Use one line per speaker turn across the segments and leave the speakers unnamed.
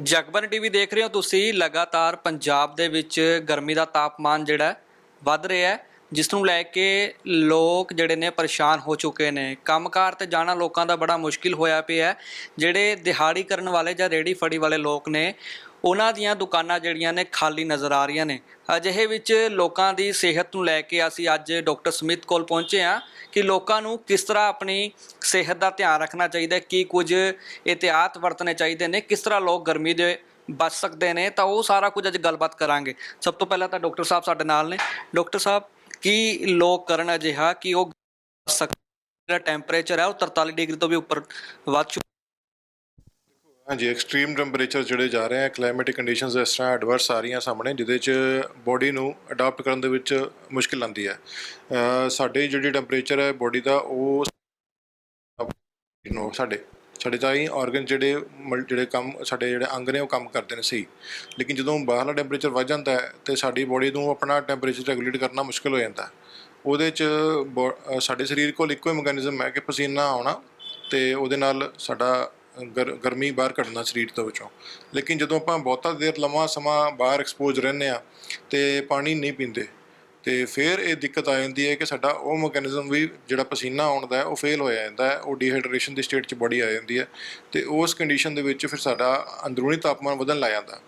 ਜਗਬਨ TV ਦੇਖ ਰਹੇ ਹੋ ਤੁਸੀਂ, ਲਗਾਤਾਰ ਪੰਜਾਬ ਦੇ ਵਿੱਚ ਗਰਮੀ ਦਾ ਤਾਪਮਾਨ ਜਿਹੜਾ ਵੱਧ ਰਿਹਾ ਹੈ, ਜਿਸ ਨੂੰ ਲੈ ਕੇ ਲੋਕ ਜਿਹੜੇ ਨੇ ਪਰੇਸ਼ਾਨ ਹੋ ਚੁੱਕੇ ਨੇ। ਕੰਮਕਾਰ ਤੇ ਜਾਣਾ ਲੋਕਾਂ ਦਾ ਬੜਾ ਮੁਸ਼ਕਿਲ ਹੋਇਆ ਪਿਆ ਹੈ, ਜਿਹੜੇ ਦਿਹਾੜੀ ਕਰਨ ਵਾਲੇ ਜਾਂ ਰੇੜੀ ਫੜੀ ਵਾਲੇ ਲੋਕ ਨੇ ਉਹਨਾਂ ਦੀਆਂ ਦੁਕਾਨਾਂ ਜਿਹੜੀਆਂ ਨੇ ਖਾਲੀ ਨਜ਼ਰ ਆ ਰਹੀਆਂ ਨੇ। ਅਜਿਹੇ ਵਿੱਚ ਲੋਕਾਂ ਦੀ ਸਿਹਤ ਨੂੰ ਲੈ ਕੇ ਅਸੀਂ ਅੱਜ ਡਾਕਟਰ ਸਮਿਤ ਕੋਲ ਪਹੁੰਚੇ ਹਾਂ ਕਿ ਲੋਕਾਂ ਨੂੰ ਕਿਸ ਤਰ੍ਹਾਂ ਆਪਣੀ ਸਿਹਤ ਦਾ ਧਿਆਨ ਰੱਖਣਾ ਚਾਹੀਦਾ ਕੀ ਕੁਝ ਇhtiyਾਤ ਵਰਤਣੇ ਚਾਹੀਦੇ ਨੇ, ਕਿਸ ਤਰ੍ਹਾਂ ਲੋਕ ਗਰਮੀ ਦੇ ਬਚ ਸਕਦੇ ਨੇ, ਤਾਂ ਉਹ ਸਾਰਾ ਕੁਝ ਅੱਜ ਗੱਲਬਾਤ ਕਰਾਂਗੇ। ਸਭ ਤੋਂ ਪਹਿਲਾਂ ਤਾਂ ਡਾਕਟਰ ਸਾਹਿਬ ਸਾਡੇ ਨਾਲ ਨੇ। ਡਾਕਟਰ ਸਾਹਿਬ, ਕੀ ਲੋਕ ਕਰਨ ਅਜਿਹਾ ਕਿ ਉਹ ਬਚ ਸਕਣ ਜਿਹੜਾ ਟੈਂਪਰੇਚਰ ਹੈ ਉਹ 43 ਡਿਗਰੀ ਤੋਂ ਵੀ ਉੱਪਰ ਵੱਧ ਚੁੱਕਾ
ਹਾਂਜੀ ਐਕਸਟ੍ਰੀਮ ਟੈਂਪਰੇਚਰ ਜਿਹੜੇ ਜਾ ਰਹੇ ਆ ਕਲਾਈਮੇਟਿਕ ਕੰਡੀਸ਼ਨਸ ਇਸ ਤਰ੍ਹਾਂ ਐਡਵਰਸ ਆ ਰਹੀਆਂ ਸਾਹਮਣੇ, ਜਿਹਦੇ ਚ ਬੋਡੀ ਨੂੰ ਅਡਾਪਟ ਕਰਨ ਦੇ ਵਿੱਚ ਮੁਸ਼ਕਿਲ ਆਉਂਦੀ ਹੈ। ਅਹ ਸਾਡੇ ਜਿਹੜੀ ਟੈਂਪਰੇਚਰ ਹੈ ਬੋਡੀ ਦਾ, ਉਹ ਨੋ ਸਾਡੇ ਸਾਡੇ ਤਾਂ ਹੀ ਆਰਗਨ ਜਿਹੜੇ ਮਲ- ਜਿਹੜੇ ਕੰਮ, ਸਾਡੇ ਜਿਹੜੇ ਅੰਗ ਨੇ ਉਹ ਕੰਮ ਕਰਦੇ ਨੇ ਸਹੀ। ਲੇਕਿਨ ਜਦੋਂ ਬਾਹਰਲਾ ਟੈਂਪਰੇਚਰ ਵੱਧ ਜਾਂਦਾ ਹੈ, ਤੇ ਸਾਡੀ ਬੋਡੀ ਨੂੰ ਆਪਣਾ ਟੈਂਪਰੇਚਰ ਰੈਗੂਲੇਟ ਕਰਨਾ ਮੁਸ਼ਕਿਲ ਹੋ ਜਾਂਦਾ ਉਹਦੇ ਚ ਬੋ- ਸਾਡੇ ਸਰੀਰ ਕੋਲ ਇੱਕੋ ਹੀ ਮੈਕੈਨਿਜ਼ਮ ਹੈ ਕਿ ਪਸੀਨਾ ਆਉਣਾ, ਤੇ ਉਹਦੇ ਨਾਲ ਸਾਡਾ ਗਰਮੀ ਬਾਹਰ ਕੱਢਣਾ ਸਰੀਰ ਤੋਂ ਵਿੱਚੋਂ। ਲੇਕਿਨ ਜਦੋਂ ਆਪਾਂ ਬਹੁਤਾ ਦੇਰ ਲੰਮਾ ਸਮਾਂ ਬਾਹਰ ਐਕਸਪੋਜ਼ ਰਹਿੰਦੇ ਆ ਤੇ ਪਾਣੀ ਨਹੀਂ ਪੀਂਦੇ ਤੇ ਫਿਰ ਇਹ ਦਿੱਕਤ ਆ ਜਾਂਦੀ ਹੈ ਕਿ ਸਾਡਾ ਉਹ ਮੈਕੈਨਿਜ਼ਮ ਵੀ ਜਿਹੜਾ ਪਸੀਨਾ ਆਉਣ ਦਾ ਉਹ ਫੇਲ ਹੋ ਜਾਂਦਾ ਹੈ ਉਹ ਡੀਹਾਈਡਰੇਸ਼ਨ ਦੀ ਸਟੇਟ 'ਚ ਬੋਡੀ ਆ ਜਾਂਦੀ ਹੈ ਤੇ ਉਸ ਕੰਡੀਸ਼ਨ ਦੇ ਵਿੱਚ ਫਿਰ ਸਾਡਾ ਅੰਦਰੂਨੀ ਤਾਪਮਾਨ ਵਧਣ ਲੱਗ ਜਾਂਦਾ।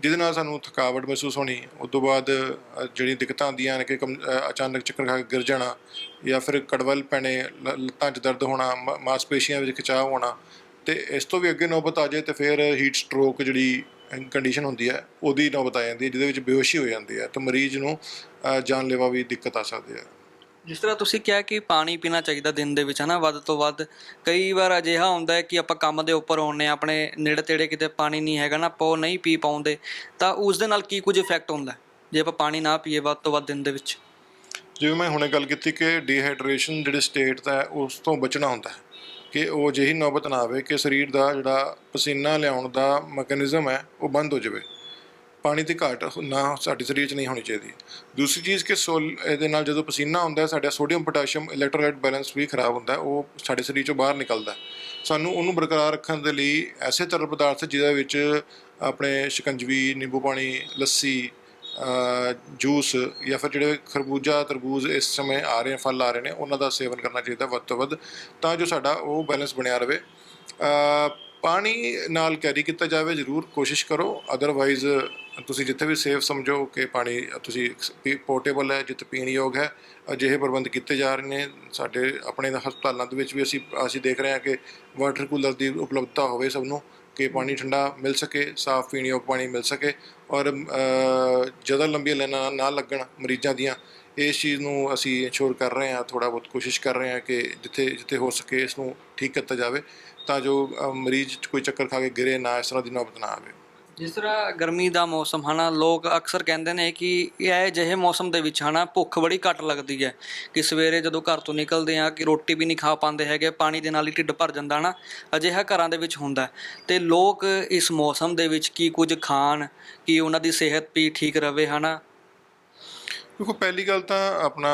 ਜਿਹਦੇ ਨਾਲ ਸਾਨੂੰ ਥਕਾਵਟ ਮਹਿਸੂਸ ਹੋਣੀ ਉਸ ਤੋਂ ਬਾਅਦ ਅ, ਜਿਹੜੀ ਦਿੱਕਤਾਂ ਆਉਂਦੀਆਂ ਨੇ ਕਿ ਕਮ- ਅਚਾਨਕ ਚੱਕਰ ਖਾ ਕੇ ਗਿਰ ਜਾਣਾ ਜਾਂ ਫਿਰ ਕੜਵਲ ਪੈਣੇ ਲ- ਲੱਤਾਂ 'ਚ ਦਰਦ ਹੋਣਾ ਮ- ਮਾਸਪੇਸ਼ੀਆਂ ਵਿੱਚ ਖਿਚਾਅ ਹੋਣਾ ਤੇ ਇਸ ਤੋਂ ਵੀ ਅੱਗੇ ਨੌਬਤ ਆ ਜਾਏ ਤੇ ਫਿਰ ਹੀਟ ਸਟ੍ਰੋਕ ਜਿਹੜੀ ਕੰਡੀਸ਼ਨ ਹੁੰਦੀ ਹੈ ਉਹਦੀ ਨੌਬਤ ਆ ਜਾਂਦੀ ਹੈ ਜਿਹਦੇ ਵਿੱਚ ਬੇਹੋਸ਼ੀ ਹੋ ਜਾਂਦੀ ਹੈ ਤੇ ਮਰੀਜ਼ ਨੂੰ ਜਾਨਲੇਵਾ ਵੀ ਦਿੱਕਤ ਆ ਸਕਦੀ ਹੈ।
ਜਿਸ ਤਰ੍ਹਾਂ ਤੁਸੀਂ ਕਿਹਾ ਕਿ ਪਾਣੀ ਪੀਣਾ ਚਾਹੀਦਾ ਦਿਨ ਦੇ ਵਿੱਚ ਹਨਾ ਵੱਧ ਤੋਂ ਵੱਧ ਕਈ ਵਾਰ ਅਜਿਹਾ ਹੁੰਦਾ ਹੈ ਕਿ ਆਪਾਂ ਕੰਮ ਦੇ ਉੱਪਰ ਹੋਣੇ ਆਪਣੇ ਨੇੜੇ ਤੇੜੇ ਕਿਤੇ ਪਾਣੀ ਨਹੀਂ ਹੈਗਾ ਨਾ ਉਹ ਨਹੀਂ ਪੀ ਪਾਉਂਦੇ ਤਾਂ ਉਸ ਦੇ ਨਾਲ ਕੀ ਕੁਝ ਇਫੈਕਟ ਹੁੰਦਾ? ਜੇ ਆਪਾਂ ਪਾਣੀ ਨਾ ਪੀਏ ਵੱਧ ਤੋਂ ਵੱਧ ਦਿਨ ਦੇ ਵਿੱਚ।
ਜਿਵੇਂ ਮੈਂ ਹੁਣੇ ਗੱਲ ਕੀਤੀ ਕਿ ਡੀਹਾਈਡਰੇਸ਼ਨ ਜਿਹੜੇ ਸਟੇਟ ਦਾ ਉਸ ਤੋਂ ਬਚਣਾ ਹੁੰਦਾ ਹੈ। ਕਿ ਉਹ ਜਿਹੀ ਨੌਬਤ ਨਾ ਆਵੇ ਕਿ ਸਰੀਰ ਦਾ ਜਿਹੜਾ ਪਸੀਨਾ ਲਿਆਉਣ ਦਾ ਮੈਕੈਨਿਜ਼ਮ ਹੈ, ਉਹ ਬੰਦ ਹੋ ਜਾਵੇ। ਪਾਣੀ ਦੀ ਘਾਟ ਨਾ ਸਾਡੇ ਸਰੀਰ 'ਚ ਨਹੀਂ ਹੋਣੀ ਚਾਹੀਦੀ। ਦੂਸਰੀ ਚੀਜ਼ ਕਿ ਸੋਲ, ਇਹਦੇ ਨਾਲ ਜਦੋਂ ਪਸੀਨਾ ਹੁੰਦਾ ਹੈ, ਸਾਡਾ ਸੋਡੀਅਮ ਪੋਟਾਸ਼ੀਅਮ ਇਲੈਕਟ੍ਰੋਲਾਈਟ ਬੈਲੈਂਸ ਵੀ ਖਰਾਬ ਹੁੰਦਾ ਉਹ ਸਾਡੇ ਸਰੀਰ 'ਚੋਂ ਬਾਹਰ ਨਿਕਲਦਾ ਸਾਨੂੰ ਉਹਨੂੰ ਬਰਕਰਾਰ ਰੱਖਣ ਦੇ ਲਈ ਐਸੇ ਤਰਲ ਪਦਾਰਥ ਜਿਹਦੇ ਵਿੱਚ ਆਪਣੇ ਸ਼ਿਕੰਜਵੀ, ਨਿੰਬੂ ਪਾਣੀ, ਲੱਸੀ ਜੂਸ ਜਾਂ ਫਿਰ ਜਿਹੜੇ ਖਰਬੂਜਾ, ਤਰਬੂਜ ਇਸ ਸਮੇਂ ਆ ਰਹੇ ਫਲ ਆ ਰਹੇ ਨੇ, ਉਹਨਾਂ ਦਾ ਸੇਵਨ ਕਰਨਾ ਚਾਹੀਦਾ ਵੱਧ ਤੋਂ ਵੱਧ, ਤਾਂ ਜੋ ਸਾਡਾ ਉਹ ਬੈਲੈਂਸ ਬਣਿਆ ਰਵੇ। ਪਾਣੀ ਨਾਲ ਕੈਰੀ ਕੀਤਾ ਜਾਵੇ, ਜ਼ਰੂਰ ਕੋਸ਼ਿਸ਼ ਕਰੋ। ਅਦਰਵਾਈਜ਼ ਤੁਸੀਂ ਜਿੱਥੇ ਵੀ ਸੇਫ ਸਮਝੋ ਕਿ ਪਾਣੀ ਤੁਸੀਂ ਪੋਰਟੇਬਲ ਹੈ, ਜਿੱਥੇ ਪੀਣ ਯੋਗ ਹੈ, ਅਜਿਹੇ ਪ੍ਰਬੰਧ ਕੀਤੇ ਜਾ ਰਹੇ ਨੇ। ਸਾਡੇ ਆਪਣੇ ਹਸਪਤਾਲਾਂ ਦੇ ਵਿੱਚ ਵੀ ਅਸੀਂ ਅਸੀਂ ਦੇਖ ਰਹੇ ਹਾਂ ਕਿ ਵਾਟਰ ਕੂਲਰ ਦੀ ਉਪਲਬਧਤਾ ਹੋਵੇ ਸਭ ਨੂੰ। ਕਿ ਪਾਣੀ ਠੰਡਾ ਮਿਲ ਸਕੇ, ਸਾਫ਼ ਪੀਣ ਯੋਗ ਪਾਣੀ ਮਿਲ ਸਕੇ ਔਰ ਜ਼ਿਆਦਾ ਲੰਬੀਆਂ ਲਾਈਨਾਂ ਨਾ ਲੱਗਣ ਮਰੀਜ਼ਾਂ ਦੀਆਂ, ਇਸ ਚੀਜ਼ ਨੂੰ ਅਸੀਂ ਇੰਸ਼ੋਰ ਕਰ ਰਹੇ ਹਾਂ ਥੋੜਾ ਬਹੁਤ ਕੋਸ਼ਿਸ਼ ਕਰ ਰਹੇ ਹਾਂ ਕਿ ਜਿੱਥੇ ਜਿੱਥੇ ਹੋ ਸਕੇ ਇਸ ਨੂੰ ਠੀਕ ਕੀਤਾ ਜਾਵੇ ਤਾਂ ਜੋ ਮਰੀਜ਼ ਕੋਈ ਚੱਕਰ ਖਾ ਕੇ ਗਿਰੇ, ਨਾ ਇਸ ਤਰ੍ਹਾਂ ਦੀ ਨੌਬਤ ਨਾ ਆਵੇ।
ਜਿਸ ਤਰ੍ਹਾਂ ਗਰਮੀ ਦਾ ਮੌਸਮ, ਹਨਾ, ਲੋਕ ਅਕਸਰ ਕਹਿੰਦੇ ਨੇ ਕਿ ਇਹ ਜਿਹੇ ਮੌਸਮ ਦੇ ਵਿੱਚ, ਹਨਾ, ਭੁੱਖ ਬੜੀ ਘੱਟ ਲੱਗਦੀ ਹੈ ਕਿ ਸਵੇਰੇ ਜਦੋਂ ਘਰ ਤੋਂ ਨਿਕਲਦੇ ਆ ਕਿ ਰੋਟੀ ਵੀ ਨਹੀਂ ਖਾ ਪਾਉਂਦੇ ਹੈਗੇ, ਪਾਣੀ ਦੇ ਨਾਲ ਹੀ ਢਿੱਡ ਭਰ ਜਾਂਦਾ, ਹਨਾ, ਅਜਿਹਾ ਘਰਾਂ ਦੇ ਵਿੱਚ ਹੁੰਦਾ ਹੈ। ਤੇ ਲੋਕ ਇਸ ਮੌਸਮ ਦੇ ਵਿੱਚ ਕੀ ਕੁਝ ਖਾਣ, ਕਿ ਉਹਨਾਂ ਦੀ ਸਿਹਤ ਵੀ ਠੀਕ ਰਵੇ ਹਨਾ
ਦੇਖੋ, ਪਹਿਲੀ ਗੱਲ ਤਾਂ ਆਪਣਾ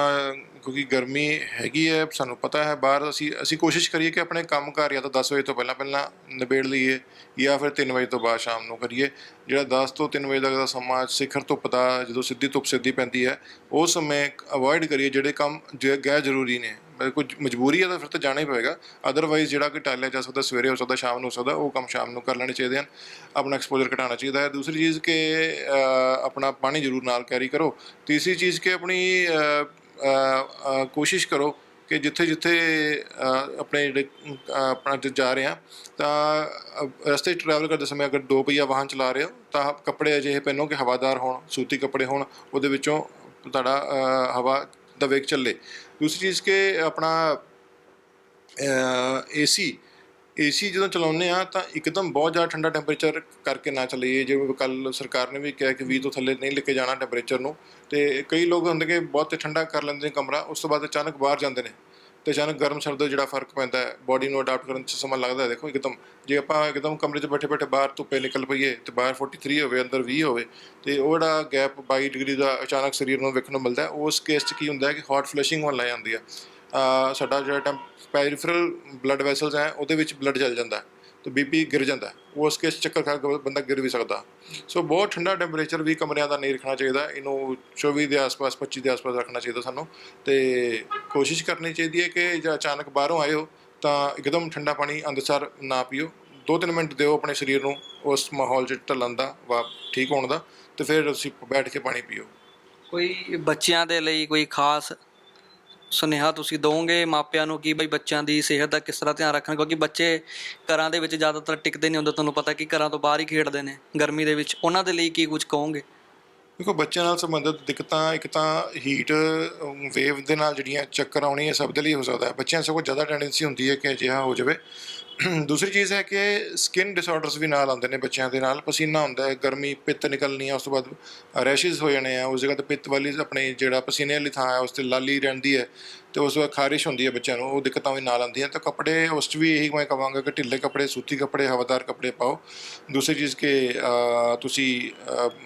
ਕਿਉਂਕਿ ਗਰਮੀ ਹੈਗੀ ਹੈ, ਸਾਨੂੰ ਪਤਾ ਹੈ, ਬਾਹਰ ਅਸੀਂ ਅਸੀਂ ਕੋਸ਼ਿਸ਼ ਕਰੀਏ ਕਿ ਆਪਣੇ ਕੰਮ ਕਾਰ ਜਾਂ ਤਾਂ 10 ਵਜੇ ਤੋਂ ਪਹਿਲਾਂ ਪਹਿਲਾਂ ਨਿਬੇੜ ਲਈਏ ਜਾਂ ਫਿਰ 3 ਵਜੇ ਤੋਂ ਬਾਅਦ ਸ਼ਾਮ ਨੂੰ ਕਰੀਏ। ਜਿਹੜਾ 10 ਤੋਂ 3 ਵਜੇ ਤੱਕ ਦਾ ਸਮਾਂ ਸਿਖਰ ਧੁੱਪ ਦਾ, ਜਦੋਂ ਸਿੱਧੀ ਧੁੱਪ ਸਿੱਧੀ ਪੈਂਦੀ ਹੈ, ਉਹ ਸਮੇਂ ਅਵੋਇਡ ਕਰੀਏ ਜਿਹੜੇ ਕੰਮ ਜੇ ਗੈਰ ਜ਼ਰੂਰੀ ਨੇ। ਪਰ ਕੋਈ ਮਜਬੂਰੀ ਹੈ ਤਾਂ ਫਿਰ ਤਾਂ ਜਾਣਾ ਹੀ ਪਵੇਗਾ। ਅਦਰਵਾਈਜ਼ ਜਿਹੜਾ ਕਿ ਟਾਲਿਆ ਜਾ ਸਕਦਾ, ਸਵੇਰੇ ਹੋ ਸਕਦਾ, ਸ਼ਾਮ ਨੂੰ ਹੋ ਸਕਦਾ, ਉਹ ਕੰਮ ਸ਼ਾਮ ਨੂੰ ਕਰ ਲੈਣੇ ਚਾਹੀਦੇ ਹਨ। ਆਪਣਾ ਐਕਸਪੋਜ਼ਰ ਘਟਾਉਣਾ ਚਾਹੀਦਾ ਹੈ। ਦੂਸਰੀ ਚੀਜ਼ ਕਿ ਆਪਣਾ ਪਾਣੀ ਜ਼ਰੂਰ ਨਾਲ ਕੈਰੀ ਕਰੋ। ਤੀਸਰੀ ਚੀਜ਼ ਕਿ ਆਪਣੀ ਕੋਸ਼ਿਸ਼ ਕਰੋ ਕਿ ਜਿੱਥੇ ਜਿੱਥੇ ਆਪਣੇ ਜਿਹੜੇ ਆਪਣਾ ਜਾ ਰਹੇ ਆ ਤਾਂ ਰਸਤੇ 'ਚ ਟਰੈਵਲ ਕਰਦੇ ਸਮੇਂ ਅਗਰ ਦੋ ਪਹੀਆ ਵਾਹਨ ਚਲਾ ਰਹੇ ਹੋ, ਤਾਂ ਕੱਪੜੇ ਅਜਿਹੇ ਪਹਿਨੋ ਕਿ ਹਵਾਦਾਰ ਹੋਣ, ਸੂਤੀ ਕੱਪੜੇ ਹੋਣ, ਉਹਦੇ ਵਿੱਚੋਂ ਤੁਹਾਡਾ ਹਵਾ ਦਾ ਵੇਗ ਚੱਲੇ। ਦੂਸਰੀ ਚੀਜ਼ ਕਿ ਆਪਣਾ ਏਸੀ ਏਸੀ ਜਦੋਂ ਚਲਾਉਂਦੇ ਆ ਤਾਂ ਇੱਕਦਮ ਬਹੁਤ ਜ਼ਿਆਦਾ ਠੰਡਾ ਟੈਂਪਰੇਚਰ ਕਰਕੇ ਨਾ ਚਲਾਈਏ ਜਿਵੇਂ ਕੱਲ ਸਰਕਾਰ ਨੇ ਵੀ ਕਿਹਾ ਕਿ 20 ਤੋਂ ਥੱਲੇ ਨਹੀਂ ਲੈ ਕੇ ਜਾਣਾ ਟੈਂਪਰੇਚਰ ਨੂੰ, ਤੇ ਕਈ ਲੋਕ ਹੁੰਦੇ ਕਿ ਬਹੁਤ ਠੰਡਾ ਕਰ ਲੈਂਦੇ ਨੇ ਕਮਰਾ, ਉਸ ਤੋਂ ਬਾਅਦ ਅਚਾਨਕ ਬਾਹਰ ਜਾਂਦੇ ਨੇ ਤੇ ਅਚਾਨਕ ਗਰਮ ਸਰਦ ਦਾ ਜਿਹੜਾ ਫ਼ਰਕ ਪੈਂਦਾ ਹੈ ਬਾਡੀ ਨੂੰ ਅਡਾਪਟ ਕਰਨ 'ਚ ਸਮਾਂ ਲੱਗਦਾ ਹੈ। ਦੇਖੋ ਇੱਕਦਮ, ਜੇ ਆਪਾਂ ਇੱਕਦਮ ਕਮਰੇ 'ਚ ਬੈਠੇ ਬੈਠੇ ਬਾਹਰ ਧੁੱਪੇ ਨਿਕਲ ਪਈਏ ਤੇ ਬਾਹਰ 43 ਹੋਵੇ, ਅੰਦਰ 20 ਹੋਵੇ, ਤੇ ਉਹ ਜਿਹੜਾ ਗੈਪ 22 ਡਿਗਰੀ ਦਾ ਅਚਾਨਕ ਸਰੀਰ ਨੂੰ ਵੇਖਣ ਨੂੰ ਮਿਲਦਾ ਉਸ ਕੇਸ 'ਚ ਕੀ ਹੁੰਦਾ ਹੈ ਕਿ ਹਾਟ ਫਲੈਸ਼ਿੰਗ ਹੋਣ ਲੱਗ ਜਾਂਦੀ ਹੈ। ਸਾਡਾ ਜਿਹੜਾ ਟੈਂਪ ਪੈਰੀਫਰਲ ਬਲੱਡ ਵੈਸਲਸ ਹੈ, ਉਹਦੇ ਵਿੱਚ ਬਲੱਡ ਜਲ ਜਾਂਦਾ ਹੈ, ਤਾਂ ਬੀਪੀ ਗਿਰ ਜਾਂਦਾ ਉਸ ਕੇਸ ਚੱਕਰ ਖਾ ਕੇ ਬੰਦਾ ਗਿਰ ਵੀ ਸਕਦਾ। ਸੋ ਬਹੁਤ ਠੰਡਾ ਟੈਂਪਰੇਚਰ ਵੀ ਕਮਰਿਆਂ ਦਾ ਨਹੀਂ ਰੱਖਣਾ ਚਾਹੀਦਾ। ਇਹਨੂੰ 24 ਦੇ ਆਸ-ਪਾਸ 25 ਦੇ ਆਸ-ਪਾਸ ਰੱਖਣਾ ਚਾਹੀਦਾ ਸਾਨੂੰ। ਤੇ ਕੋਸ਼ਿਸ਼ ਕਰਨੀ ਚਾਹੀਦੀ ਹੈ ਕਿ ਜੇ ਅਚਾਨਕ ਬਾਹਰੋਂ ਆਏ ਹੋ, ਤਾਂ ਇੱਕਦਮ ਠੰਡਾ ਪਾਣੀ ਅੰਦਰਸਰ ਨਾ ਪੀਓ। ਦੋ ਤਿੰਨ ਮਿੰਟ ਦਿਓ ਆਪਣੇ ਸਰੀਰ ਨੂੰ, ਉਸ ਮਾਹੌਲ 'ਚ ਢਲਣ ਦਾ, ਵਾ ਠੀਕ ਹੋਣ ਦਾ, ਤੇ ਫਿਰ ਤੁਸੀਂ ਬੈਠ ਕੇ ਪਾਣੀ ਪੀਓ।
ਕੋਈ ਬੱਚਿਆਂ ਦੇ ਲਈ ਕੋਈ ਖਾਸ ਸੁਨੇਹਾ ਤੁਸੀਂ ਦੋਗੇ ਮਾਪਿਆਂ ਨੂੰ ਕਿ ਬਈ ਬੱਚਿਆਂ ਦੀ ਸਿਹਤ ਦਾ ਕਿਸ ਤਰ੍ਹਾਂ ਧਿਆਨ ਰੱਖਣ? ਕਿਉਂਕਿ ਬੱਚੇ ਘਰਾਂ ਦੇ ਵਿੱਚ ਜ਼ਿਆਦਾਤਰ ਟਿਕਦੇ ਨਹੀਂ ਹੁੰਦੇ, ਤੁਹਾਨੂੰ ਪਤਾ ਕਿ ਘਰਾਂ ਤੋਂ ਬਾਹਰ ਹੀ ਖੇਡਦੇ ਨੇ, ਗਰਮੀ ਦੇ ਵਿੱਚ। ਉਹਨਾਂ ਦੇ ਲਈ ਕੀ ਕੁਝ ਕਹੋਗੇ?
ਦੇਖੋ, ਬੱਚਿਆਂ ਨਾਲ ਸੰਬੰਧਿਤ ਦਿੱਕਤਾਂ, ਇੱਕ ਤਾਂ ਹੀਟ ਵੇਵ ਦੇ ਨਾਲ ਜਿਹੜੀਆਂ ਚੱਕਰ ਆਉਣੀ ਹੈ ਸਭ ਦੇ ਲਈ ਹੋ ਸਕਦਾ ਹੈ। ਬੱਚਿਆਂ ਸਗੋਂ ਜ਼ਿਆਦਾ ਟੈਂਡੈਂਸੀ ਹੁੰਦੀ ਹੈ ਕਿ ਅਜਿਹਾ ਹੋ ਜਾਵੇ। ਦੂਸਰੀ ਚੀਜ਼ ਹੈ ਕਿ ਸਕਿਨ ਡਿਸਆਰਡਰਸ ਵੀ ਨਾਲ ਆਉਂਦੇ ਨੇ ਬੱਚਿਆਂ ਦੇ ਨਾਲ, ਪਸੀਨਾ ਹੁੰਦਾ ਹੈ, ਗਰਮੀ, ਪਿੱਤ ਨਿਕਲਣੀ ਹੈ ਉਸ ਤੋਂ ਬਾਅਦ ਰੈਸ਼ਿਸ ਹੋ ਜਾਣੇ ਆ, ਉਸ ਜਗ੍ਹਾ ਤੇ ਪਿੱਤ ਵਾਲੀ ਆਪਣੇ ਜਿਹੜਾ ਪਸੀਨੇ ਵਾਲੀ ਥਾਂ ਹੈ, ਉਸ ਤੇ ਲਾਲੀ ਰਹਿੰਦੀ ਹੈ ਤੇ ਉਸ ਤੋਂ ਬਾਅਦ ਖਾਰਿਸ਼ ਹੁੰਦੀ ਹੈ ਬੱਚਿਆਂ ਨੂੰ, ਉਹ ਦਿੱਕਤਾਂ ਵੀ ਨਾਲ ਆਉਂਦੀਆਂ ਤਾਂ ਕੱਪੜੇ, ਉਸ 'ਚ ਵੀ ਇਹੀ ਮੈਂ ਕਹਾਂਗਾ ਕਿ ਢਿੱਲੇ ਕੱਪੜੇ, ਸੂਤੀ ਕੱਪੜੇ, ਹਵਾਦਾਰ ਕੱਪੜੇ ਪਾਓ। ਦੂਸਰੀ ਚੀਜ਼ ਕਿ ਤੁਸੀਂ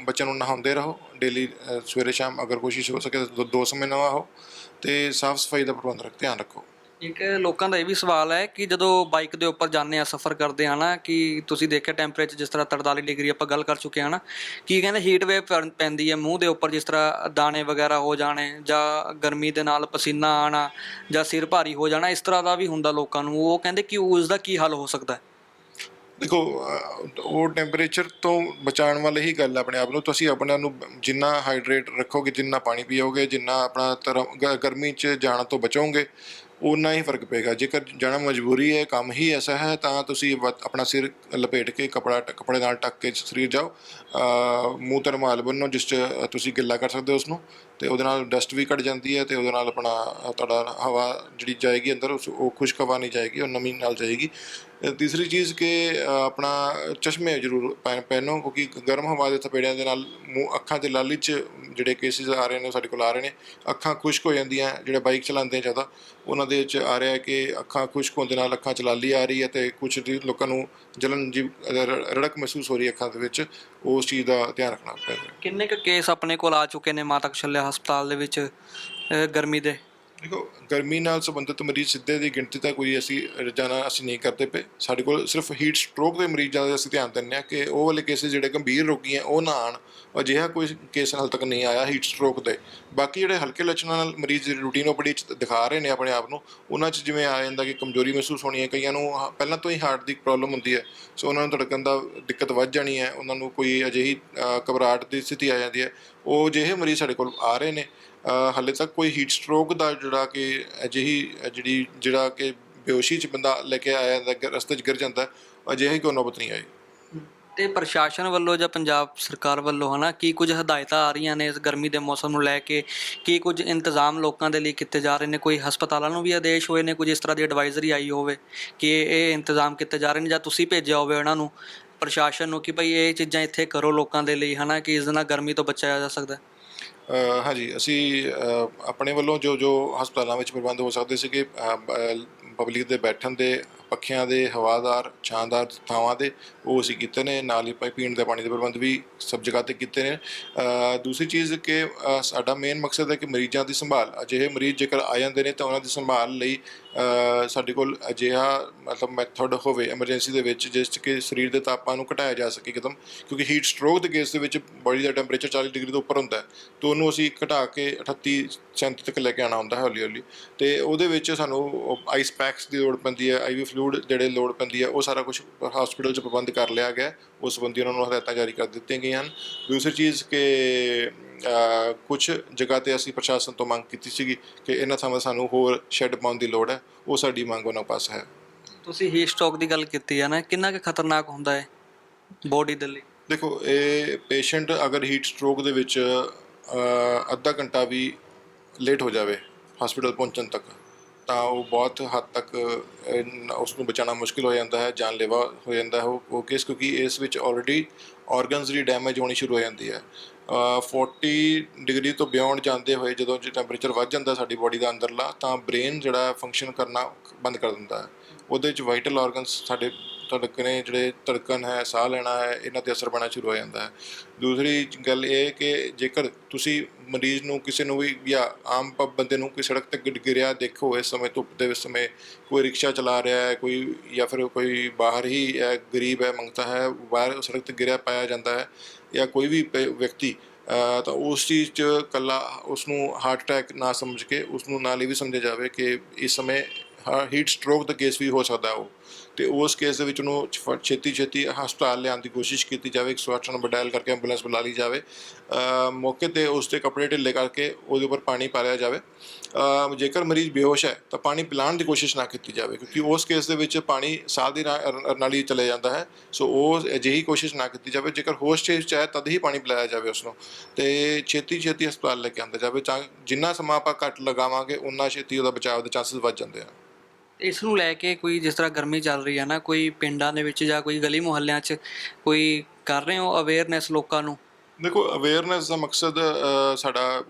ਬੱਚਿਆਂ ਨੂੰ ਨਹਾਉਂਦੇ ਰਹੋ ਡੇਲੀ ਸਵੇਰੇ ਸ਼ਾਮ ਅਗਰ ਕੋਸ਼ਿਸ਼ ਹੋ ਸਕੇ ਤਾਂ ਦੋ- ਦੋ ਸਮੇਂ ਨਹਾਓ ਤੇ ਸਾਫ਼ ਸਫ਼ਾਈ ਦਾ ਪ੍ਰਬੰਧ ਰੱਖ, ਧਿਆਨ ਰੱਖੋ।
ਇੱਕ ਲੋਕਾਂ ਦਾ ਇਹ ਵੀ ਸਵਾਲ ਹੈ ਕਿ ਜਦੋਂ ਬਾਈਕ ਦੇ ਉੱਪਰ ਜਾਂਦੇ ਆ, ਸਫ਼ਰ ਕਰਦੇ ਆ ਨਾ, ਕਿ ਤੁਸੀਂ ਦੇਖਿਆ ਟੈਂਪਰੇਚਰ ਜਿਸ ਤਰ੍ਹਾਂ 43 ਡਿਗਰੀ ਆਪਾਂ ਗੱਲ ਕਰ ਚੁੱਕੇ ਹਾਂ ਨਾ, ਕੀ ਕਹਿੰਦੇ ਹੀਟ ਵੇਵ ਪੈਂਦੀ ਹੈ ਮੂੰਹ ਦੇ ਉੱਪਰ ਜਿਸ ਤਰ੍ਹਾਂ ਦਾਣੇ ਵਗੈਰਾ ਹੋ ਜਾਣੇ ਜਾਂ ਗਰਮੀ ਦੇ ਨਾਲ ਪਸੀਨਾ ਆਣਾ ਜਾਂ ਸਿਰ ਭਾਰੀ ਹੋ ਜਾਣਾ, ਇਸ ਤਰ੍ਹਾਂ ਦਾ ਵੀ ਹੁੰਦਾ ਲੋਕਾਂ ਨੂੰ, ਉਹ ਕਹਿੰਦੇ ਕਿ ਉਸ ਦਾ ਕੀ ਹੱਲ ਹੋ ਸਕਦਾ ਹੈ?
ਦੇਖੋ ਉਹ ਟੈਂਪਰੇਚਰ ਤੋਂ ਬਚਾਉਣ ਵਾਲੀ ਹੀ ਗੱਲ ਹੈ ਆਪਣੇ ਆਪ ਨੂੰ, ਤੁਸੀਂ ਆਪਣੇ ਆਪ ਨੂੰ ਜਿੰਨਾ ਹਾਈਡਰੇਟ ਰੱਖੋਗੇ, ਜਿੰਨਾ ਪਾਣੀ ਪੀਓਗੇ, ਜਿੰਨਾ ਆਪਣਾ ਤਰ੍ਹਾਂ ਗਰਮੀ 'ਚ ਜਾਣ ਤੋਂ ਬਚੋਗੇ ਉਨਾ ਹੀ ਫ਼ਰਕ ਪਏਗਾ। ਜੇਕਰ ਜਾਣਾ ਮਜਬੂਰੀ ਹੈ, ਕੰਮ ਹੀ ਐਸਾ ਹੈ, ਤਾਂ ਤੁਸੀਂ ਵ- ਆਪਣਾ ਸਿਰ ਲਪੇਟ ਕੇ ਕਪੜਾ ਕੱਪੜੇ ਨਾਲ ਟੱਕ ਕੇ ਸਰੀਰ ਜਾਓ। ਮੂੰਹ ਤੇ ਰੁਮਾਲ ਬੰਨੋ, ਜਿਸ 'ਚ ਤੁਸੀਂ ਗਿੱਲਾ ਕਰ ਸਕਦੇ ਹੋ ਉਸ ਨੂੰ ਤੇ ਉਹਦੇ ਨਾਲ ਡਸਟ ਵੀ ਕੱਢ ਜਾਂਦੀ ਹੈ, ਤੇ ਉਹਦੇ ਨਾਲ ਆਪਣਾ ਤੁਹਾਡਾ ਹਵਾ ਜਿਹੜੀ ਜਾਏਗੀ ਅੰਦਰ, ਉਸ- ਉਹ ਖੁਸ਼ਕ ਹਵਾ ਨਹੀਂ ਜਾਏਗੀ, ਉਹ ਨਮੀ ਨਾਲ ਜਾਏਗੀ। ਤੀਸਰੀ ਚੀਜ਼ ਕਿ ਆਪਣਾ ਚਸ਼ਮੇ ਜ਼ਰੂਰ ਪਹਿ- ਪਹਿਨੋ, ਕਿਉਂਕਿ ਗਰਮ ਹਵਾ ਦੇ ਥਪੇੜਿਆਂ ਦੇ ਨਾਲ ਮੂੰਹ, ਅੱਖਾਂ ਦੇ ਲਾਲੀ 'ਚ ਜਿਹੜੇ ਕੇਸਿਸ ਆ ਰਹੇ ਨੇ, ਉਹ ਸਾਡੇ ਕੋਲ ਆ ਰਹੇ ਨੇ। ਅੱਖਾਂ ਖੁਸ਼ਕ ਹੋ ਜਾਂਦੀਆਂ, ਜਿਹੜੇ ਬਾਈਕ ਚਲਾਉਂਦੇ ਆ ਜ਼ਿਆਦਾ, ਉਹਨਾਂ ਦੇ ਵਿੱਚ ਆ ਰਿਹਾ ਹੈ ਕਿ ਅੱਖਾਂ ਖੁਸ਼ਕ ਹੋਣ ਦੇ ਨਾਲ ਅੱਖਾਂ ਚਲਾਲੀ ਆ ਰਹੀ ਹੈ ਤੇ ਕੁਝ ਲੋਕਾਂ ਨੂੰ ਜਲਨ ਜੀ ਰੜਕ ਮਹਿਸੂਸ ਹੋ ਰਹੀ ਹੈ ਅੱਖਾਂ ਦੇ ਵਿੱਚ, ਉਸ ਚੀਜ਼ ਦਾ ਧਿਆਨ ਰੱਖਣਾ ਪੈਂਦਾ
ਕਿੰਨੇ ਕੁ ਕੇਸ ਆਪਣੇ ਕੋਲ ਆ ਚੁੱਕੇ ਨੇ ਮਾਤਾ ਕਸ਼ਲਿਆ ਹਸਪਤਾਲ ਦੇ ਵਿੱਚ ਗਰਮੀ ਦੇ?
ਦੇਖੋ, ਗਰਮੀ ਨਾਲ ਸੰਬੰਧਿਤ ਮਰੀਜ਼ ਸਿੱਧੇ ਦੀ ਗਿਣਤੀ ਤਾਂ ਕੋਈ ਅਸੀਂ ਰੋਜ਼ਾਨਾ ਅਸੀਂ ਨਹੀਂ ਕਰਦੇ ਪਏ। ਸਾਡੇ ਕੋਲ ਸਿਰਫ ਹੀਟ ਸਟ੍ਰੋਕ ਦੇ ਮਰੀਜ਼ਾਂ ਦਾ ਅਸੀਂ ਧਿਆਨ ਦਿੰਦੇ ਹਾਂ ਕਿ ਉਹ ਵਾਲੇ ਕੇਸਿਸ ਜਿਹੜੇ ਗੰਭੀਰ ਰੋਗੀ ਹੈ, ਉਹ ਨਾ ਆਣ ਅਜਿਹਾ ਕੋਈ ਕੇਸ ਹਾਲ ਤੱਕ ਨਹੀਂ ਆਇਆ ਹੀਟ ਸਟ੍ਰੋਕ ਦੇ। ਬਾਕੀ ਜਿਹੜੇ ਹਲਕੇ ਲੱਛਣਾਂ ਨਾਲ ਮਰੀਜ਼ ਰੂਟੀਨ ਓਪੀਡੀ ਚ ਦਿਖਾ ਰਹੇ ਨੇ ਆਪਣੇ ਆਪ ਨੂੰ। ਉਹਨਾਂ 'ਚ ਜਿਵੇਂ ਆ ਜਾਂਦਾ ਕਿ ਕਮਜ਼ੋਰੀ ਮਹਿਸੂਸ ਹੋਣੀ ਹੈ, ਕਈਆਂ ਨੂੰ ਹ- ਪਹਿਲਾਂ ਤੋਂ ਹੀ ਹਾਰਟ ਦੀ ਪ੍ਰੋਬਲਮ ਹੁੰਦੀ ਹੈ। ਸੋ ਉਹਨਾਂ ਨੂੰ ਧੜਕਣ ਦਾ ਦਿੱਕਤ ਵੱਧ ਜਾਣੀ ਹੈ। ਉਹਨਾਂ ਨੂੰ ਕੋਈ ਅਜਿਹੀ ਘਬਰਾਹਟ ਦੀ ਸਥਿਤੀ ਆ ਜਾਂਦੀ ਹੈ। ਉਹ ਜਿਹੇ ਮਰੀਜ਼ ਸਾਡੇ ਕੋਲ ਆ ਰਹੇ ਨੇ। ਹਾਲੇ ਤੱਕ ਕੋਈ ਹੀਟ ਸਟ੍ਰੋਕ ਦਾ ਜਿਹੜਾ ਕਿ ਅਜਿਹੀ, ਜਿਹੜੀ, ਜਿਹੜਾ ਕਿ ਬੇਹੋਸ਼ੀ ਚ ਬੰਦਾ ਲੈ ਕੇ ਆਇਆ ਜਾਂਦਾ ਰਸਤੇ 'ਚ ਗਿਰ ਜਾਂਦਾ, ਅਜਿਹੀ ਕੋਈ ਨੌਬਤ ਨਹੀਂ ਆਈ।
ਤੇ ਪ੍ਰਸ਼ਾਸਨ ਵੱਲੋਂ ਜਾਂ ਪੰਜਾਬ ਸਰਕਾਰ ਵੱਲੋਂ ਹਨਾ, ਕੀ ਕੁਝ ਹਦਾਇਤਾਂ ਆ ਰਹੀਆਂ ਨੇ ਇਸ ਗਰਮੀ ਦੇ ਮੌਸਮ ਨੂੰ ਲੈ ਕੇ? ਕੀ ਕੁਝ ਇੰਤਜ਼ਾਮ ਲੋਕਾਂ ਦੇ ਲਈ ਕੀਤੇ ਜਾ ਰਹੇ ਨੇ? ਕੋਈ ਹਸਪਤਾਲਾਂ ਨੂੰ ਵੀ ਆਦੇਸ਼ ਹੋਏ ਨੇ? ਕੁਝ ਇਸ ਤਰ੍ਹਾਂ ਦੀ ਐਡਵਾਈਜ਼ਰੀ ਆਈ ਹੋਵੇ ਕਿ ਇਹ ਇੰਤਜ਼ਾਮ ਕੀਤੇ ਜਾ ਰਹੇ ਨੇ ਜਾਂ ਤੁਸੀਂ ਭੇਜਿਆ ਹੋਵੇ ਉਹਨਾਂ ਨੂੰ ਪ੍ਰਸ਼ਾਸਨ ਨੂੰ ਕਿ ਭਈ ਇਹ ਚੀਜ਼ਾਂ ਇੱਥੇ ਕਰੋ ਲੋਕਾਂ ਦੇ ਲਈ ਹਨਾ, ਕਿ ਇਸ ਨਾਲ ਗਰਮੀ ਤੋਂ ਬਚਾਇਆ ਜਾ ਸਕਦਾ ਹੈ?
ਹਾਂਜੀ, ਅਸੀਂ ਆਪਣੇ ਵੱਲੋਂ ਜੋ ਜੋ ਹਸਪਤਾਲਾਂ ਵਿੱਚ ਪ੍ਰਬੰਧ ਹੋ ਸਕਦੇ ਸੀਗੇ ਪਬਲਿਕ ਦੇ ਬੈਠਣ ਦੇ, ਪੱਖਿਆਂ ਦੇ, ਹਵਾਦਾਰ, ਛਾਂਦਾਰ ਥਾਵਾਂ ਦੇ, ਉਹ ਅਸੀਂ ਕੀਤੇ ਨੇ। ਨਾਲ ਹੀ ਪੀਣ ਦੇ ਪਾਣੀ ਦੇ ਪ੍ਰਬੰਧ ਵੀ ਸਭ ਜਗ੍ਹਾ ਤੇ ਕੀਤੇ ਨੇ। ਦੂਸਰੀ ਚੀਜ਼ ਕਿ ਸਾਡਾ ਮੇਨ ਮਕਸਦ ਹੈ ਕਿ ਮਰੀਜ਼ਾਂ ਦੀ ਸੰਭਾਲ। ਅਜਿਹੇ ਮਰੀਜ਼ ਜੇਕਰ ਆ ਜਾਂਦੇ ਨੇ ਤਾਂ ਉਹਨਾਂ ਦੀ ਸੰਭਾਲ ਲਈ ਸਾਡੇ ਕੋਲ ਅਜਿਹਾ ਮਤਲਬ ਮੈਥਡ ਹੋਵੇ ਐਮਰਜੈਂਸੀ ਦੇ ਵਿੱਚ, ਜਿਸ 'ਚ ਕਿ ਸਰੀਰ ਦੇ ਤਾਪਮਾਨ ਨੂੰ ਘਟਾਇਆ ਜਾ ਸਕੇ ਇੱਕਦਮ, ਕਿਉਂਕਿ ਹੀਟ ਸਟ੍ਰੋਕ ਦੇ ਕੇਸ ਦੇ ਵਿੱਚ ਬਾਡੀ ਦਾ ਟੈਂਪਰੇਚਰ 40 ਡਿਗਰੀ ਤੋਂ ਉੱਪਰ ਹੁੰਦਾ ਹੈ। ਤਾਂ ਉਹਨੂੰ ਅਸੀਂ ਘਟਾ ਕੇ 38 37 ਤੱਕ ਲੈ ਕੇ ਆਣਾ ਹੁੰਦਾ ਹੈ ਹੌਲੀ ਹੌਲੀ। ਤੇ ਉਹਦੇ ਵਿੱਚ ਸਾਨੂੰ ਆਈਸ ਪੈਕਸ ਦੀ ਲੋੜ ਪੈਂਦੀ ਹੈ ਆਈਵੀ ਫਲੂਇਡ ਜਿਹੜੇ ਲੋੜ ਪੈਂਦੀ ਹੈ, ਉਹ ਸਾਰਾ ਕੁਝ ਹਸਪੀਟਲ 'ਚ ਪ੍ਰਬੰਧ ਕਰ ਲਿਆ ਗਿਆ ਉਸ ਸੰਬੰਧੀ ਉਹਨਾਂ ਨੂੰ ਹਦਾਇਤਾਂ ਜਾਰੀ ਕਰ ਦਿੱਤੀਆਂ ਗਈਆਂ ਹਨ। ਦੂਸਰੀ ਚੀਜ਼ ਕਿ ਕੁਝ ਜਗ੍ਹਾ ਤੇ ਅਸੀਂ ਪ੍ਰਸ਼ਾਸਨ ਤੋਂ ਮੰਗ ਕੀਤੀ ਸੀਗੀ ਕਿ ਇਹਨਾਂ ਥਾਵਾਂ ਸਾਨੂੰ ਹੋਰ ਸ਼ੈੱਡ ਪਾਉਣ ਦੀ ਲੋੜ ਹੈ ਉਹ ਸਾਡੀ ਮੰਗ ਉਹਨਾਂ ਪਾਸ ਹੈ।
ਤੁਸੀਂ ਹੀਟ ਸਟ੍ਰੋਕ ਦੀ ਗੱਲ ਕੀਤੀ ਹੈ ਨਾ ਕਿੰਨਾ ਕੁ ਖਤਰਨਾਕ ਹੁੰਦਾ ਹੈ ਬੋਡੀ ਦੇ ਲਈ?
ਦੇਖੋ ਇਹ ਪੇਸ਼ੈਂਟ ਅਗਰ ਹੀਟ ਸਟ੍ਰੋਕ ਦੇ ਵਿੱਚ ਅੱਧਾ ਘੰਟਾ ਵੀ ਲੇਟ ਹੋ ਜਾਵੇ ਹਸਪੀਟਲ ਪਹੁੰਚਣ ਤੱਕ ਤਾਂ ਉਹ ਬਹੁਤ ਹੱਦ ਤੱਕ ਉਸ ਨੂੰ ਬਚਾਉਣਾ ਮੁਸ਼ਕਿਲ ਹੋ ਜਾਂਦਾ ਹੈ ਜਾਨਲੇਵਾ ਹੋ ਜਾਂਦਾ ਹੈ ਉਹ ਕੇਸ ਕਿਉਂਕਿ ਇਸ ਵਿੱਚ ਆਲਰੇਡੀ ਆਰਗਨਸ ਦੀ ਡੈਮੇਜ ਹੋਣੀ ਸ਼ੁਰੂ ਹੋ ਜਾਂਦੀ ਹੈ। 40 ਡਿਗਰੀ ਤੋਂ ਬਿਯੋਂਡ ਜਾਂਦੇ ਹੋਏ ਜਦੋਂ ਟੈਂਪਰੇਚਰ ਵੱਧ ਜਾਂਦਾ ਸਾਡੀ ਬਾਡੀ ਦਾ ਅੰਦਰਲਾ, ਤਾਂ ਬ੍ਰੇਨ ਜਿਹੜਾ ਫੰਕਸ਼ਨ ਕਰਨਾ ਬੰਦ ਕਰ ਦਿੰਦਾ ਹੈ। ਉਹਦੇ ਵਿੱਚ ਵਾਈਟਲ ਆਰਗਨਸ ਸਾਡੇ ਧੜਕਣੇ ਜਿਹੜੇ ਧੜਕਣ ਹੈ, ਸਾਹ ਲੈਣਾ ਹੈ, ਇਹਨਾਂ ਤੇ ਅਸਰ ਪੈਣਾ ਸ਼ੁਰੂ ਹੋ ਜਾਂਦਾ ਹੈ। ਦੂਸਰੀ ਗੱਲ ਇਹ ਕਿ ਜੇਕਰ ਤੁਸੀਂ ਮਰੀਜ਼ ਨੂੰ ਕਿਸੇ ਨੂੰ ਵੀ ਜਾਂ ਆਮ ਪ- ਬੰਦੇ ਨੂੰ ਕੋਈ ਸੜਕ ਤੇ ਗਿਰ ਗਿਰਿਆ ਦੇਖੋ, ਇਸ ਸਮੇਂ ਧੁੱਪ ਦੇ ਸਮੇਂ ਕੋਈ ਰਿਕਸ਼ਾ ਚਲਾ ਰਿਹਾ ਹੈ, ਕੋਈ ਜਾਂ ਫਿਰ ਕੋਈ ਬਾਹਰ ਹੀ ਹੈ, ਗਰੀਬ ਹੈ, ਮੰਗਤਾ ਹੈ, ਬਾਹਰ ਸੜਕ ਤੇ ਗਿਰਿਆ ਪਾਇਆ ਜਾਂਦਾ ਹੈ ਜਾਂ ਕੋਈ ਵੀ ਵਿਅਕਤੀ ਤਾਂ ਉਸ ਚੀਜ਼ 'ਚ ਕੱਲਾ ਉਸ ਨੂੰ ਹਾਰਟ ਅਟੈਕ ਨਾ ਸਮਝ ਕੇ ਉਸ ਨੂੰ ਨਾਲ ਇਹ ਵੀ ਸਮਝਿਆ ਜਾਵੇ ਕਿ ਇਸ ਸਮੇਂ ਹੀਟ ਸਟ੍ਰੋਕ ਦਾ ਕੇਸ ਵੀ ਹੋ ਸਕਦਾ ਉਹ। ਤੇ ਉਸ ਕੇਸ ਦੇ ਵਿੱਚ ਉਹਨੂੰ ਛੇਤੀ ਛੇਤੀ ਹਸਪਤਾਲ ਲਿਆਉਣ ਦੀ ਕੋਸ਼ਿਸ਼ ਕੀਤੀ ਜਾਵੇ 108 ਨੰਬਰ ਡਾਇਲ ਕਰਕੇ ਐਂਬੂਲੈਂਸ ਬੁਲਾ ਲਈ ਜਾਵੇ। ਮੌਕੇ ਤੇ ਉਸ 'ਤੇ ਕੱਪੜੇ ਢਿੱਲੇ ਕਰਕੇ ਉਹਦੇ ਉੱਪਰ ਪਾਣੀ ਪਾ ਜਾਵੇ। ਜੇਕਰ ਮਰੀਜ਼ ਬੇਹੋਸ਼ ਹੈ, ਤਾਂ ਪਾਣੀ ਪਿਲਾਉਣ ਦੀ ਕੋਸ਼ਿਸ਼ ਨਾ ਕੀਤੀ ਜਾਵੇ, ਕਿਉਂਕਿ ਉਸ ਕੇਸ ਦੇ ਵਿੱਚ ਪਾਣੀ ਸਾਹ ਦੀ ਰਾ- ਰ- ਨਾਲੀ ਚਲੇ ਜਾਂਦਾ ਹੈ। ਸੋ ਉਹ ਅਜਿਹੀ ਕੋਸ਼ਿਸ਼ ਨਾ ਕੀਤੀ ਜਾਵੇ, ਜੇਕਰ ਹੋਸ਼ ਸਟੇਜ 'ਚ ਹੈ, ਤਦ ਹੀ ਪਾਣੀ ਪਿਲਾਇਆ ਜਾਵੇ ਉਸ ਨੂੰ ਤੇ ਛੇਤੀ ਛੇਤੀ ਹਸਪਤਾਲ ਲੈ ਕੇ ਆਂਦਾ ਜਾਵੇ, ਤਾਂ ਜਿੰਨਾ ਸਮਾਂ ਆਪਾਂ ਘੱਟ ਲਗਾਵਾਂਗੇ ਉਨਾ ਛੇਤੀ ਉਹਦਾ ਬਚਾਅ ਦੇ ਚਾਂਸਸ ਵੱਧ ਜਾਂਦੇ ਆ।
ਇਸ ਨੂੰ ਲੈ ਕੇ ਕੋਈ ਜਿਸ ਤਰ੍ਹਾਂ ਗਰਮੀ ਚੱਲ ਰਹੀ ਹੈ ਨਾ, ਕੋਈ ਪਿੰਡਾਂ ਦੇ ਵਿੱਚ ਜਾਂ ਕੋਈ ਗਲੀ ਮੁਹੱਲਿਆਂ 'ਚ ਕੋਈ ਕਰ ਰਹੇ ਹੋ ਅਵੇਅਰਨੈਸ ਲੋਕਾਂ ਨੂੰ?
ਦੇਖੋ ਅਵੇਅਰਨੈਸ ਦਾ ਮਕਸਦ ਸਾਡਾ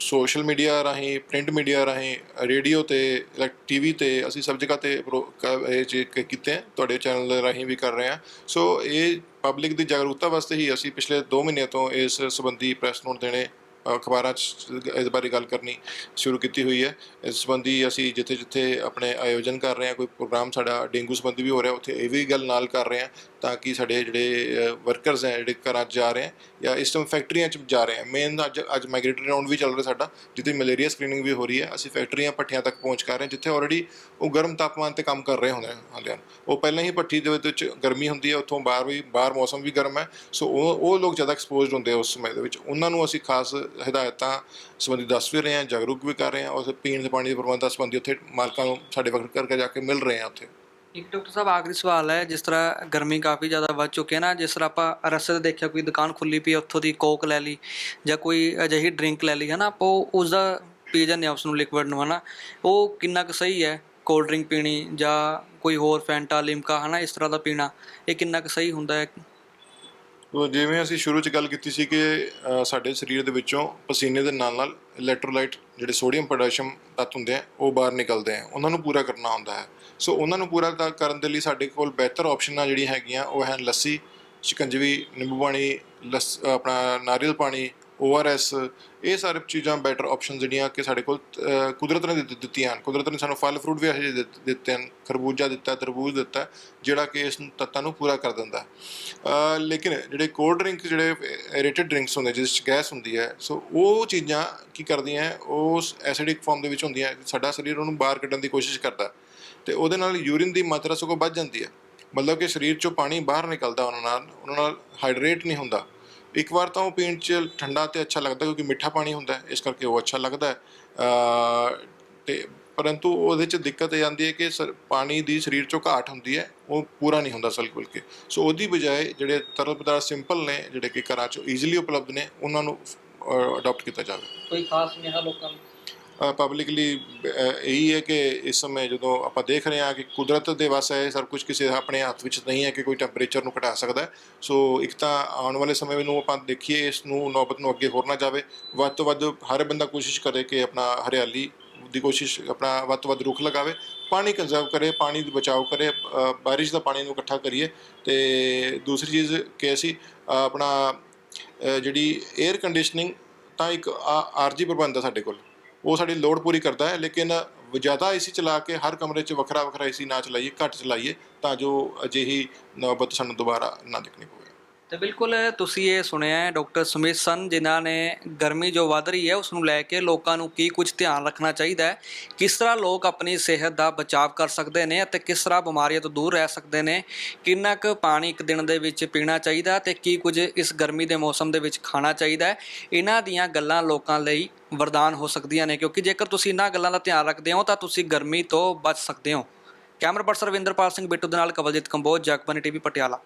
ਸੋਸ਼ਲ ਮੀਡੀਆ ਰਾਹੀਂ ਪ੍ਰਿੰਟ ਮੀਡੀਆ ਰਾਹੀਂ ਰੇਡੀਓ ਤੇ ਟੀਵੀ ਤੇ ਅਸੀਂ ਸਭ ਜਗ੍ਹਾ ਤੇ ਇਹ ਚੀਜ਼ ਕੀਤੇ ਤੁਹਾਡੇ ਚੈਨਲ ਰਾਹੀਂ ਵੀ ਕਰ ਰਹੇ ਹਾਂ ਸੋ ਇਹ ਪਬਲਿਕ ਦੀ ਜਾਗਰੂਕਤਾ ਵਾਸਤੇ ਹੀ ਅਸੀਂ ਪਿਛਲੇ 2 ਮਹੀਨੇ ਤੋਂ ਇਸ ਸੰਬੰਧੀ ਪ੍ਰੈਸ ਨੋਟ ਦੇਣੇ ਅਖਬਾਰਾਂ 'ਚ ਇਸ ਬਾਰੇ ਗੱਲ ਕਰਨੀ ਸ਼ੁਰੂ ਕੀਤੀ ਹੋਈ ਹੈ। ਇਸ ਸੰਬੰਧੀ ਅਸੀਂ ਜਿੱਥੇ ਜਿੱਥੇ ਆਪਣੇ ਆਯੋਜਨ ਕਰ ਰਹੇ ਹਾਂ, ਕੋਈ ਪ੍ਰੋਗਰਾਮ ਸਾਡਾ ਡੇਂਗੂ ਸੰਬੰਧੀ ਵੀ ਹੋ ਰਿਹਾ, ਉੱਥੇ ਇਹ ਵੀ ਗੱਲ ਨਾਲ ਕਰ ਰਹੇ ਹਾਂ ਤਾਂ ਕਿ ਸਾਡੇ ਜਿਹੜੇ ਵਰਕਰਸ ਹੈ, ਜਿਹੜੇ ਘਰਾਂ 'ਚ ਜਾ ਰਹੇ ਹੈ ਜਾਂ ਇਸ ਟਾਈਮ ਫੈਕਟਰੀਆਂ 'ਚ ਜਾ ਰਹੇ ਹੈ। ਮੇਨ ਅੱਜ ਅੱਜ ਮਾਈਗ੍ਰੇਟਰੀ ਰਾਉਂਡ ਵੀ ਚੱਲ ਰਿਹਾ ਸਾਡਾ, ਜਿੱਥੇ ਮਲੇਰੀਆ ਸਕਰੀਨਿੰਗ ਵੀ ਹੋ ਰਹੀ ਹੈ। ਅਸੀਂ ਫੈਕਟਰੀਆਂ ਪੱਠਿਆਂ ਤੱਕ ਪਹੁੰਚ ਕਰ ਰਹੇ ਹਾਂ, ਜਿੱਥੇ ਆਲਰੇਡੀ ਉਹ ਗਰਮ ਤਾਪਮਾਨ ਤੇ ਕੰਮ ਕਰ ਰਹੇ ਹੁੰਦੇ ਹੁੰਦੇ ਹਨ। ਉਹ ਪਹਿਲਾਂ ਹੀ ਭੱਠੀ ਦੇ ਵਿੱਚ ਗਰਮੀ ਹੁੰਦੀ ਹੈ, ਉੱਥੋਂ ਬਾਹਰ ਵੀ, ਬਾਹਰ ਮੌਸਮ ਵੀ ਗਰਮ ਹੈ। ਸੋ ਉਹ ਉਹ ਲੋਕ ਜ਼ਿਆਦਾ ਐਕਸਪੋਜ਼ਡ ਹੁੰਦੇ ਆ ਉਸ ਸਮੇਂ ਦੇ ਵਿੱਚ। ਉਹਨਾਂ ਨੂੰ ਅਸੀਂ ਖਾਸ ਹਦਾਇਤਾਂ ਸੰਬੰਧੀ ਦੱਸ ਵੀ ਰਹੇ ਹਾਂ, ਜਾਗਰੂਕ ਵੀ ਕਰ ਰਹੇ ਹਾਂ ਉਸ ਪੀਣ ਦੇ ਪਾਣੀ ਦੇ ਪ੍ਰਬੰਧਾਂ ਸੰਬੰਧੀ ਉੱਥੇ ਮਾਲਕਾਂ ਨੂੰ ਸਾਡੇ ਵਕਤ ਕਰਕੇ ਜਾ ਕੇ ਮਿਲ ਰਹੇ ਹਾਂ ਉੱਥੇ।
ਇੱਕ ਡਾਕਟਰ ਸਾਹਿਬ ਆਖਰੀ ਸਵਾਲ ਹੈ ਜਿਸ ਤਰ੍ਹਾਂ ਗਰਮੀ ਕਾਫੀ ਜ਼ਿਆਦਾ ਵੱਧ ਚੁੱਕੀ ਹੈ ਨਾ ਜਿਸ ਤਰ੍ਹਾਂ ਆਪਾਂ ਰਸਤੇ ਤੇ ਦੇਖਿਆ ਕੋਈ ਦੁਕਾਨ ਖੁੱਲੀ ਪਈ ਹੈ, ਉੱਥੋਂ ਦੀ ਕੋਕ ਲੈ ਲਈ ਜਾਂ ਕੋਈ ਅਜਿਹੀ ਡਰਿੰਕ ਲੈ ਲਈ ਹੈ ਨਾ ਆਪਾਂ ਉਹ ਉਸ ਦਾ ਪੀ ਜਾਂਦੇ ਹਾਂ ਉਸ ਨੂੰ ਲਿਕਵਿਡ ਨੂੰ ਹੈ ਨਾ ਉਹ ਕਿੰਨਾ ਕੁ ਸਹੀ ਹੈ ਕੋਲਡ ਡਰਿੰਕ ਪੀਣੀ ਜਾਂ ਕੋਈ ਹੋਰ ਫੈਂਟਾ ਲਿਮਕਾ ਹੈ ਨਾ ਇਸ ਤਰ੍ਹਾਂ ਦਾ ਪੀਣਾ ਇਹ ਕਿੰਨਾ ਕੁ ਸਹੀ ਹੁੰਦਾ ਹੈ?
ਜਿਵੇਂ ਅਸੀਂ ਸ਼ੁਰੂ 'ਚ ਗੱਲ ਕੀਤੀ ਸੀ ਕਿ ਸਾਡੇ ਸਰੀਰ ਦੇ ਵਿੱਚੋਂ ਪਸੀਨੇ ਦੇ ਨਾਲ ਨਾਲ ਇਲੈਕਟ੍ਰੋਲਾਈਟ ਜਿਹੜੇ ਸੋਡੀਅਮ ਪੋਟਾਸ਼ੀਅਮ ਤੱਤ ਹੁੰਦੇ ਆ, ਉਹ ਬਾਹਰ ਨਿਕਲਦੇ ਆ। ਉਹਨਾਂ ਨੂੰ ਪੂਰਾ ਕਰਨਾ ਹੁੰਦਾ ਹੈ। ਸੋ ਉਹਨਾਂ ਨੂੰ ਪੂਰਾ ਕਰਨ ਦੇ ਲਈ ਸਾਡੇ ਕੋਲ ਬਿਹਤਰ ਆਪਸ਼ਨਾਂ ਜਿਹੜੀਆਂ ਹੈਗੀਆਂ, ਉਹ ਹਨ ਲੱਸੀ, ਸ਼ਿਕੰਜਵੀ, ਨਿੰਬੂ ਪਾਣੀ, ਲਸ ਆਪਣਾ ਨਾਰੀਅਲ ਪਾਣੀ ORS ਇਹ ਸਾਰੇ ਚੀਜ਼ਾਂ ਬੈਟਰ ਆਪਸ਼ਨਸ ਜਿਹੜੀਆਂ ਕਿ ਸਾਡੇ ਕੋਲ ਕੁਦਰਤ ਨੇ ਦਿੱਤੀਆਂ ਹਨ। ਕੁਦਰਤ ਨੇ ਸਾਨੂੰ ਫਲ ਫਰੂਟ ਵੀ ਇਹੋ ਜਿਹੇ ਦਿੱਤੇ ਹਨ। ਖਰਬੂਜਾ ਦਿੱਤਾ, ਤਰਬੂਜ ਦਿੱਤਾ, ਜਿਹੜਾ ਕਿ ਇਸ ਤੱਤਾਂ ਨੂੰ ਪੂਰਾ ਕਰ ਦਿੰਦਾ। ਲੇਕਿਨ ਜਿਹੜੇ ਕੋਲਡ ਡਰਿੰਕ ਜਿਹੜੇ ਐਰੇਟਡ ਡਰਿੰਕਸ ਹੁੰਦੇ, ਜਿਸ 'ਚ ਗੈਸ ਹੁੰਦੀ ਹੈ, ਸੋ ਉਹ ਚੀਜ਼ਾਂ ਕੀ ਕਰਦੀਆਂ ਉਹ ਐਸਿਡਿਕ ਫਾਰਮ ਦੇ ਵਿੱਚ ਹੁੰਦੀਆਂ ਸਾਡਾ ਸਰੀਰ ਉਹਨੂੰ ਬਾਹਰ ਕੱਢਣ ਦੀ ਕੋਸ਼ਿਸ਼ ਕਰਦਾ ਹੈ। ਤੇ ਉਹਦੇ ਨਾਲ ਯੂਰਿਨ ਦੀ ਮਾਤਰਾ ਸਗੋਂ ਵੱਧ ਜਾਂਦੀ ਹੈ। ਮਤਲਬ ਕਿ ਸਰੀਰ ਚੋਂ ਪਾਣੀ ਬਾਹਰ ਨਿਕਲਦਾ ਉਹਨਾਂ ਨਾਲ ਉਹਨਾਂ ਨਾਲ ਹਾਈਡਰੇਟ ਨਹੀਂ ਹੁੰਦਾ। ਇੱਕ ਵਾਰ ਤਾਂ ਉਹ ਪੀਣ 'ਚ ਠੰਡਾ ਤੇ ਅੱਛਾ ਲੱਗਦਾ ਕਿਉਂਕਿ ਮਿੱਠਾ ਪਾਣੀ ਹੁੰਦਾ ਇਸ ਕਰਕੇ ਉਹ ਅੱਛਾ ਲੱਗਦਾ ਹੈ। ਤੇ ਪਰੰਤੂ ਉਹਦੇ 'ਚ ਦਿੱਕਤ ਇਹ ਆਉਂਦੀ ਹੈ ਕਿ ਸਰ- ਪਾਣੀ ਦੀ ਸਰੀਰ 'ਚੋਂ ਘਾਟ ਹੁੰਦੀ ਹੈ, ਉਹ ਪੂਰਾ ਨਹੀਂ ਹੁੰਦਾ ਸਲ ਕੇ। ਸੋ ਉਹਦੀ ਬਜਾਏ ਜਿਹੜੇ ਤਰਲ ਪਦਾਰਥ ਸਿੰਪਲ ਨੇ, ਜਿਹੜੇ ਕਿ ਘਰਾਂ 'ਚ ਈਜ਼ੀਲੀ ਉਪਲਬਧ ਨੇ, ਉਹਨਾਂ ਨੂੰ ਅਡਾਪਟ ਕੀਤਾ ਜਾਵੇ।
ਕੋਈ ਖਾਸ ਸੁਨੇਹਾ ਲੋਕਾਂ ਨੂੰ?
ਪਬਲਿਕਲੀ ਇਹੀ ਹੈ ਕਿ ਇਸ ਸਮੇਂ ਜਦੋਂ ਆਪਾਂ ਦੇਖ ਰਹੇ ਹਾਂ ਕਿ ਕੁਦਰਤ ਦੇ ਵੱਸ ਹੈ ਇਹ ਸਭ ਕੁਝ ਕਿਸੇ ਆਪਣੇ ਹੱਥ ਵਿੱਚ ਨਹੀਂ ਹੈ ਕਿ ਕੋਈ ਟੈਂਪਰੇਚਰ ਨੂੰ ਘਟਾ ਸਕਦਾ ਸੋ ਇੱਕ ਤਾਂ ਆਉਣ ਵਾਲੇ ਸਮੇਂ ਨੂੰ ਆਪਾਂ ਦੇਖੀਏ ਇਸ ਨੂੰ ਨੌਬਤ ਨੂੰ ਅੱਗੇ ਹੋਰ ਨਾ ਜਾਵੇ। ਵੱਧ ਤੋਂ ਵੱਧ ਹਰ ਬੰਦਾ ਕੋਸ਼ਿਸ਼ ਕਰੇ ਕਿ ਆਪਣਾ ਹਰਿਆਲੀ ਦੀ ਕੋਸ਼ਿਸ਼ ਆਪਣਾ ਵੱਧ ਤੋਂ ਵੱਧ ਰੁੱਖ ਲਗਾਵੇ। ਪਾਣੀ ਕੰਜ਼ਰਵ ਕਰੇ ਪਾਣੀ ਦੀ ਬਚਾਓ ਕਰੇ ਅ, ਬਾਰਿਸ਼ ਦਾ ਪਾਣੀ ਨੂੰ ਇਕੱਠਾ ਕਰੀਏ। ਤੇ ਦੂਸਰੀ ਚੀਜ਼ ਕਿ ਅਸੀਂ ਆਪਣਾ ਜਿਹੜੀ 에ਅਰ ਕੰਡੀਸ਼ਨਿੰਗ ਤਾਂ ਇੱਕ ਆਰਜੀ ਪ੍ਰਬੰਧ ਹੈ ਸਾਡੇ ਕੋਲ। ਉਹ ਸਾਡੀ ਲੋੜ ਪੂਰੀ ਕਰਦਾ ਹੈ, ਲੇਕਿਨ ਜ਼ਿਆਦਾ ਏਸੀ ਚਲਾ ਕੇ ਹਰ ਕਮਰੇ 'ਚ ਵੱਖਰਾ ਵੱਖਰਾ ਏਸੀ ਨਾ ਚਲਾਈਏ, ਘੱਟ ਚਲਾਈਏ ਤਾਂ ਜੋ ਅਜਿਹੀ ਨੌਬਤ ਸਾਨੂੰ ਦੁਬਾਰਾ ਨਾ ਦੇਖਣੀ ਪਵੇ।
ਤੇ ਬਿਲਕੁਲ ਤੁਸੀਂ ਇਹ ਸੁਣਿਆ ਹੈ, ਡਾਕਟਰ ਸੁਮਿਤ ਸਨ, ਜਿਨ੍ਹਾਂ ਨੇ ਗਰਮੀ ਜੋ ਵੱਧ ਰਹੀ ਹੈ ਉਸ ਨੂੰ ਲੈ ਕੇ ਲੋਕਾਂ ਨੂੰ ਕੀ ਕੁਝ ਧਿਆਨ ਰੱਖਣਾ ਚਾਹੀਦਾ ਹੈ, ਕਿਸ ਤਰ੍ਹਾਂ ਲੋਕ ਆਪਣੀ ਸਿਹਤ ਦਾ ਬਚਾਅ ਕਰ ਸਕਦੇ ਨੇ ਅਤੇ ਕਿਸ ਤਰ੍ਹਾਂ ਬਿਮਾਰੀਆਂ ਤੋਂ ਦੂਰ ਰਹਿ ਸਕਦੇ ਨੇ, ਕਿੰਨਾ ਕੁ ਪਾਣੀ ਇੱਕ ਦਿਨ ਦੇ ਵਿੱਚ ਪੀਣਾ ਚਾਹੀਦਾ ਤੇ ਕੀ ਕੁਝ ਇਸ ਗਰਮੀ ਦੇ ਮੌਸਮ ਦੇ ਵਿੱਚ ਖਾਣਾ ਚਾਹੀਦਾ ਹੈ, ਇਹਨਾਂ ਦੀਆਂ ਗੱਲਾਂ ਲੋਕਾਂ ਲਈ ਵਰਦਾਨ ਹੋ ਸਕਦੀਆਂ ਨੇ, ਕਿਉਂਕਿ ਜੇਕਰ ਤੁਸੀਂ ਇਹਨਾਂ ਗੱਲਾਂ ਦਾ ਧਿਆਨ ਰੱਖਦੇ ਹੋ, ਤਾਂ ਤੁਸੀਂ ਗਰਮੀ ਤੋਂ ਬਚ ਸਕਦੇ ਹੋ। ਕੈਮਰਾ ਪਰਸਨ ਰਵਿੰਦਰਪਾਲ ਸਿੰਘ ਬਿੱਟੂ ਦੇ ਨਾਲ ਕਵਲਜੀਤ ਕੰਬੋਜ ਜਗਬਾਨੀ ਟੀਵੀ, ਪਟਿਆਲਾ।